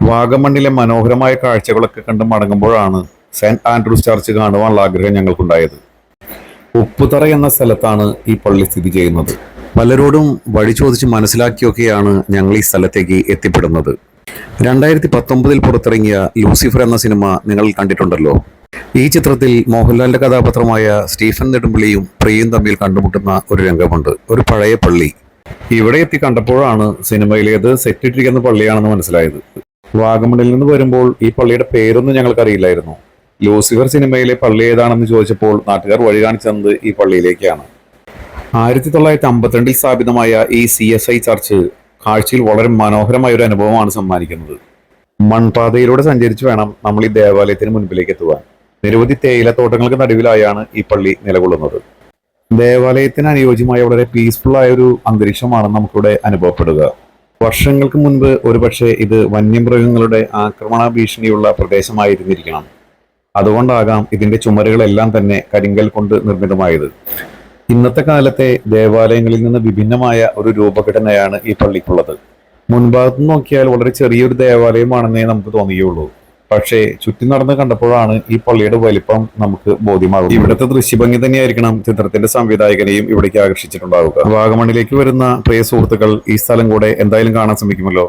വാഗമണ്ണിലെ മനോഹരമായ കാഴ്ചകളൊക്കെ കണ്ട് മടങ്ങുമ്പോഴാണ് സെന്റ് ആൻഡ്രൂസ് ചർച്ച് കാണുവാനുള്ള ആഗ്രഹം ഞങ്ങൾക്കുണ്ടായത്. ഉപ്പുതറ എന്ന സ്ഥലത്താണ് ഈ പള്ളി സ്ഥിതി ചെയ്യുന്നത്. പലരോടും വഴി ചോദിച്ച് മനസ്സിലാക്കിയൊക്കെയാണ് ഞങ്ങൾ ഈ സ്ഥലത്തേക്ക് എത്തിപ്പെടുന്നത്. രണ്ടായിരത്തി പത്തൊമ്പതിൽ പുറത്തിറങ്ങിയ ലൂസിഫർ എന്ന സിനിമ നിങ്ങൾ കണ്ടിട്ടുണ്ടല്ലോ. ഈ ചിത്രത്തിൽ മോഹൻലാലിന്റെ കഥാപാത്രമായ സ്റ്റീഫൻ നെടുമ്പിളിയും പ്രിയും തമ്മിൽ കണ്ടുമുട്ടുന്ന ഒരു രംഗമുണ്ട്. ഒരു പഴയ പള്ളി. ഇവിടെ എത്തി കണ്ടപ്പോഴാണ് സിനിമയിലേത് സെറ്റിട്ടിരിക്കുന്ന പള്ളിയാണെന്ന് മനസ്സിലായത്. വാഗമണിൽ നിന്ന് വരുമ്പോൾ ഈ പള്ളിയുടെ പേരൊന്നും ഞങ്ങൾക്കറിയില്ലായിരുന്നു. ലൂസിഫർ സിനിമയിലെ പള്ളി ഏതാണെന്ന് ചോദിച്ചപ്പോൾ നാട്ടുകാർ വഴി കാണിച്ചത് ഈ പള്ളിയിലേക്കാണ്. ആയിരത്തി തൊള്ളായിരത്തി അമ്പത്തിരണ്ടിൽ സ്ഥാപിതമായ ഈ സി എസ് ഐ ചർച്ച് കാഴ്ചയിൽ വളരെ മനോഹരമായ ഒരു അനുഭവമാണ് സമ്മാനിക്കുന്നത്. മൺപാതയിലൂടെ സഞ്ചരിച്ച് വേണം നമ്മൾ ഈ ദേവാലയത്തിന് മുൻപിലേക്ക് എത്തുവാൻ. നിരവധി തേയില തോട്ടങ്ങൾക്ക് നടുവിലായാണ് ഈ പള്ളി നിലകൊള്ളുന്നത്. ദേവാലയത്തിന് അനുയോജ്യമായ വളരെ പീസ്ഫുള്ളായ ഒരു അന്തരീക്ഷമാണ് നമുക്കിവിടെ അനുഭവപ്പെടുക. വർഷങ്ങൾക്ക് മുൻപ് ഒരുപക്ഷെ ഇത് വന്യമൃഗങ്ങളുടെ ആക്രമണ ഭീഷണിയുള്ള പ്രദേശമായിരുന്നിരിക്കണം. അതുകൊണ്ടാകാം ഇതിന്റെ ചുമരുകളെല്ലാം തന്നെ കരിങ്കൽ കൊണ്ട് നിർമ്മിതമായത്. ഇന്നത്തെ കാലത്തെ ദേവാലയങ്ങളിൽ നിന്ന് വിഭിന്നമായ ഒരു രൂപഘടനയാണ് ഈ പള്ളിക്കുള്ളത്. മുൻഭാഗത്ത് നോക്കിയാൽ വളരെ ചെറിയൊരു ദേവാലയമാണെന്നേ നമുക്ക് തോന്നിയുള്ളൂ. പക്ഷേ ചുറ്റി നടന്ന് കണ്ടപ്പോഴാണ് ഈ പള്ളിയുടെ വലിപ്പം നമുക്ക് ബോധ്യമാകുന്നത്. ഇവിടുത്തെ ദൃശ്യഭംഗി തന്നെയായിരിക്കണം ചിത്രത്തിന്റെ സംവിധായകനെയും ഇവിടേക്ക് ആകർഷിച്ചിട്ടുണ്ടാവുക. വാഗമണിലേക്ക് വരുന്ന പ്രിയ സുഹൃത്തുക്കൾ ഈ സ്ഥലം കൂടെ എന്തായാലും കാണാൻ ശ്രമിക്കുമല്ലോ.